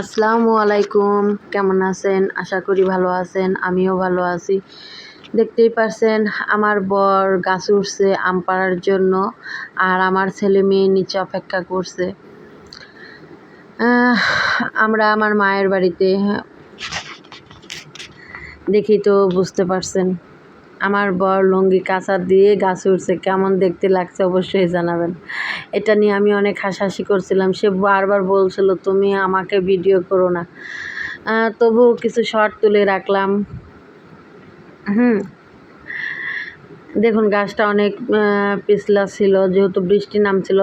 আসসালামু আলাইকুম। কেমন আছেন? আশা করি ভালো আছেন। আমিও ভালো আছি। দেখতেই পারছেন, আমার বর গাছ উঠছে আম পাড়ার জন্য আর আমার ছেলে মেয়ে নিচে অপেক্ষা করছে। আমরা আমার মায়ের বাড়িতে দেখি তো বুঝতে পারছেন। আমার বর লুঙ্গি কাঁচা দিয়ে গাছ উঠছে। কেমন দেখতে লাগছে অবশ্যই জানাবেন। এটা নিয়ে আমি অনেক হাসাহাসি করছিলাম। সে বারবার বলছিল, তুমি আমাকে ভিডিও করো না। তবুও কিছু শর্ট তুলে রাখলাম। হুম। দেখুন, গাছটা অনেক পিছলা ছিল, যেহেতু বৃষ্টি নামছিল।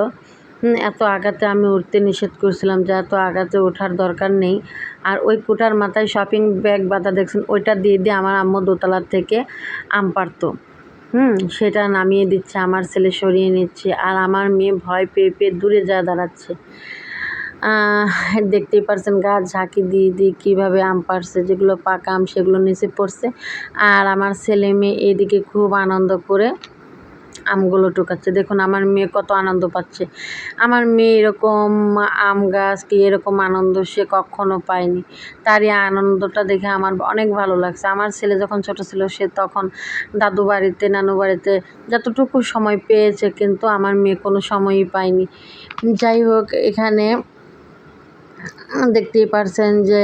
এত আগাতে আমি উঠতে নিষেধ করছিলাম যে এত আগাতে ওঠার দরকার নেই। আর ওই কোটার মাথায় শপিং ব্যাগ বাঁধা দেখছেন, ওইটা দিয়ে দিয়ে আমার আম্মু দোতলার থেকে আম পারতো হুম, সেটা নামিয়ে দিচ্ছে, আমার ছেলে সরিয়ে নিচ্ছে আর আমার মেয়ে ভয় পেয়ে পেয়ে দূরে যা দাঁড়াচ্ছে। দেখতেই পারছেন গাছ ঝাঁকি দিয়ে দিয়ে কীভাবে আম পারছে যেগুলো পাকা আম সেগুলো নিচে পড়ছে। আর আমার ছেলে মেয়ে এদিকে খুব আনন্দ করে আমগুলো টুকাচ্ছে দেখুন, আমার মেয়ে কত আনন্দ পাচ্ছে। আমার মেয়ে এরকম আম গাছ কি এরকম আনন্দ সে কখনো পায়নি। তার এই আনন্দটা দেখে আমার অনেক ভালো লাগছে। আমার ছেলে যখন ছোট ছিল, সে তখন দাদু বাড়িতে, নানু বাড়িতে যতটুকু সময় পেয়েছে, কিন্তু আমার মেয়ে কোনো সময়ই পায়নি। যাই হোক, এখানে দেখতেই পারছেন যে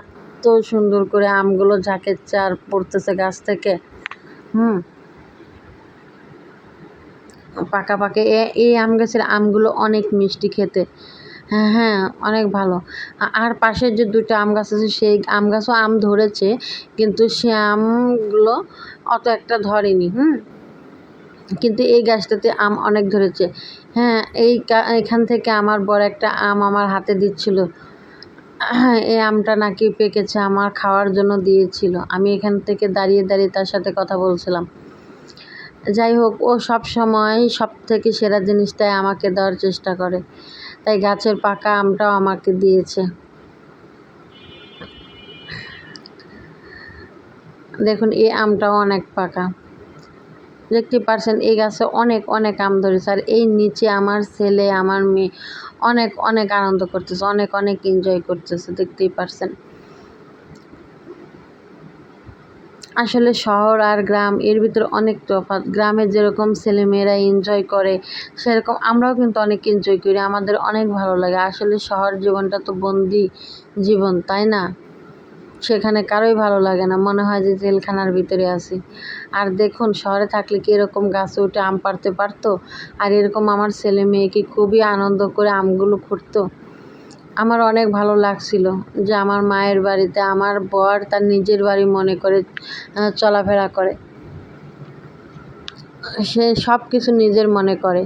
এত সুন্দর করে আমগুলো ঝাঁকের চার পড়তেছে গাছ থেকে। হুম। পাকা পাকে এ- এই আম গাছের আমগুলো অনেক মিষ্টি খেতে। হ্যাঁ হ্যাঁ অনেক ভালো। আর পাশের যে দুটো আম গাছ আছে, সেই আম গাছও আম ধরেছে, কিন্তু সে আমগুলো অত একটা ধরেনি, হুম? কিন্তু এই গাছটাতে আম অনেক ধরেছে। হ্যাঁ এই এখান থেকে আমার বড় একটা আম আমার হাতে দিচ্ছিল। এই আমটা নাকি পেকেছে, আমার খাওয়ার জন্য দিয়েছিল। আমি এখান থেকে দাঁড়িয়ে দাঁড়িয়ে তার সাথে কথা বলছিলাম। যাই হোক, ও সব সময় সব থেকে সেরা জিনিসটাই আমাকে দেওয়ার চেষ্টা করে। তাই গাছের পাকা আমটাও আমাকে দিয়েছে। দেখুন, এই আমটাও অনেক পাকা। দেখতে পারছেন, এই গাছে অনেক অনেক আম ধরেছে। আর এই নিচে আমার ছেলে, আমার মেয়ে অনেক অনেক আনন্দ করতেছে, অনেক অনেক এনজয় করতেছে, দেখতেই পারছেন। আসলে শহর আর গ্রাম, এর ভিতরে অনেক তফাৎ। গ্রামে যেরকম ছেলেমেয়েরা এনজয় করে, সেরকম আমরাও কিন্তু অনেক এনজয় করি। আমাদের অনেক ভালো লাগে। আসলে শহর জীবনটা তো বন্দি জীবন, তাই না? সেখানে কারোই ভালো লাগে না। মনে হয় যে জেলখানার ভিতরে আছি। আর দেখুন, শহরে থাকলে কি এরকম গাছে উঠে আম পাড়তে পারতো? আর এরকম আমার ছেলে মেয়ে কি খুবই আনন্দ করে আমগুলো খুঁড়তো। আমার অনেক ভালো লাগছিল যে আমার মায়ের বাড়িতে আমার বর তার নিজের বাড়ি মনে করে চলাফেরা করে। সে সব কিছু নিজের মনে করে।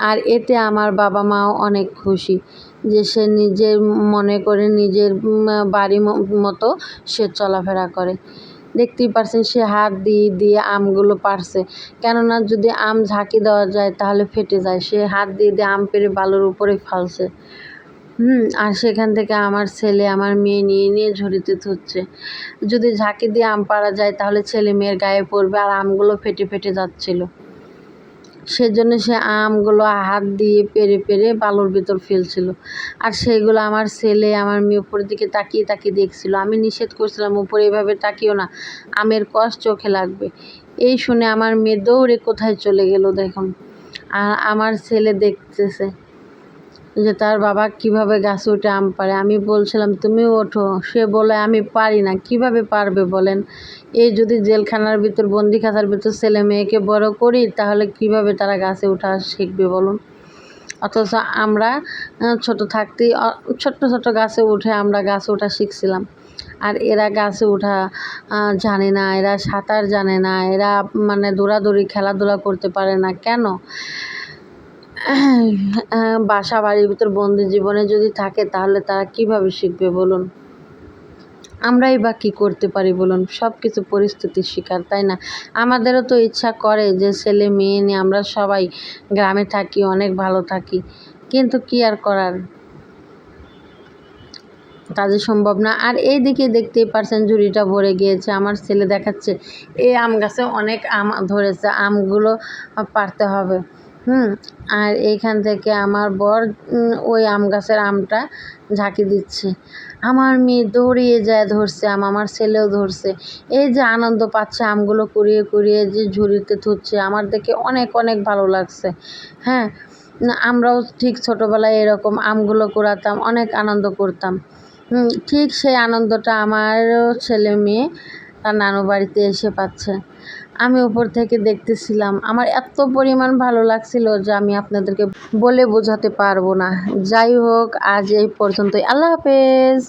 আর এতে আমার বাবা মাও অনেক খুশি যে সে নিজের মনে করে নিজের বাড়ি মতো সে চলাফেরা করে। দেখতেই পারছেন সে হাত দিয়ে দিয়ে আমগুলো পারছে। কেননা যদি আম ঝাঁকি দেওয়া যায়, তাহলে ফেটে যায়। সে হাত দিয়ে দিয়ে আম পেরে বালুর উপরে ফালছে। হুম, আর সেখান থেকে আমার ছেলে আমার মেয়ে নিয়ে নিয়ে ঝরিতে ধরছে যদি ঝাঁকি দিয়ে আম পাড়া যায়, তাহলে ছেলে মেয়ের গায়ে পড়বে আর আমগুলো ফেটে ফেটে যাচ্ছিল। সেজন্য সে আমগুলো হাত দিয়ে পেরে পেরে বালুর ভেতর ফেলছিল। আর সেইগুলো আমার ছেলে, আমার মেয়ে উপরের দিকে তাকিয়ে তাকিয়ে দেখছিল। আমি নিষেধ করছিলাম, উপরে এভাবে তাকিও না। আমের কষ চোখে লাগবে। এই শুনে আমার মেয়ে দৌড়ে কোথায় চলে গেল দেখুন। আর আমার ছেলে দেখতেছে। যে তার বাবা কীভাবে গাছে উঠে আম পারে আমি বলছিলাম তুমিও ওঠো। সে বলে, আমি পারি না। কীভাবে পারবে? বলেন। এই যদি জেলখানার ভিতর বন্দি খাতার ভিতর ছেলে মেয়েকে বড় করি, তাহলে কীভাবে তারা গাছে ওঠা শিখবে বলুন? অথচ আমরা ছোট থাকতেই ছোট্ট ছোট্ট গাছে উঠে আমরা গাছে ওঠা শিখছিলাম। আর এরা গাছে ওঠা জানে না, এরা সাঁতার জানে না, এরা মানে দৌড়াদৌড়ি, খেলাধুলা করতে পারে না। কেন? বাসা বাড়ির ভিতর বন্দি জীবনে যদি থাকে, তাহলে তারা কীভাবে শিখবে বলুন? আমরাই বা কী করতে পারি বলুন? সব কিছু পরিস্থিতির শিকার, তাই না? আমাদেরও তো ইচ্ছা করে যে ছেলে মেয়ে নিয়ে আমরা সবাই গ্রামে থাকি, অনেক ভালো থাকি। কিন্তু কি আর করার? কাজে সম্ভব না। আর এই দিকে দেখতেই পারছেন ঝুড়িটা ভরে গিয়েছে। আমার ছেলে দেখাচ্ছে এই আম গাছে অনেক আম ধরেছে, আমগুলো পারতে হবে। হুম, আর এইখান থেকে আমার বর ওই আম গাছের আমটা ঝাঁকি দিচ্ছে। আমার মেয়ে দৌড়িয়ে যায়, ধরছে আম, আমার ছেলেও ধরছে। এই যে আনন্দ পাচ্ছে, আমগুলো কুড়িয়ে কুড়িয়ে যে ঝুড়িতে থুচ্ছে, আমার দেখে অনেক অনেক ভালো লাগছে। হ্যাঁ আমরাও ঠিক ছোটোবেলায় এরকম আমগুলো কুড়াতাম, অনেক আনন্দ করতাম। ঠিক সেই আনন্দটা আমার ছেলে মেয়ে, তার নানু বাড়িতে এসে পাচ্ছে। আমি উপর থেকে দেখতেছিলাম। আমার এত পরিমাণ ভালো লাগছিল যে আমি আপনাদেরকে বলে বোঝাতে পারব না। যাই হোক, আজ এই পর্যন্তই। আল্লাহ হাফেজ।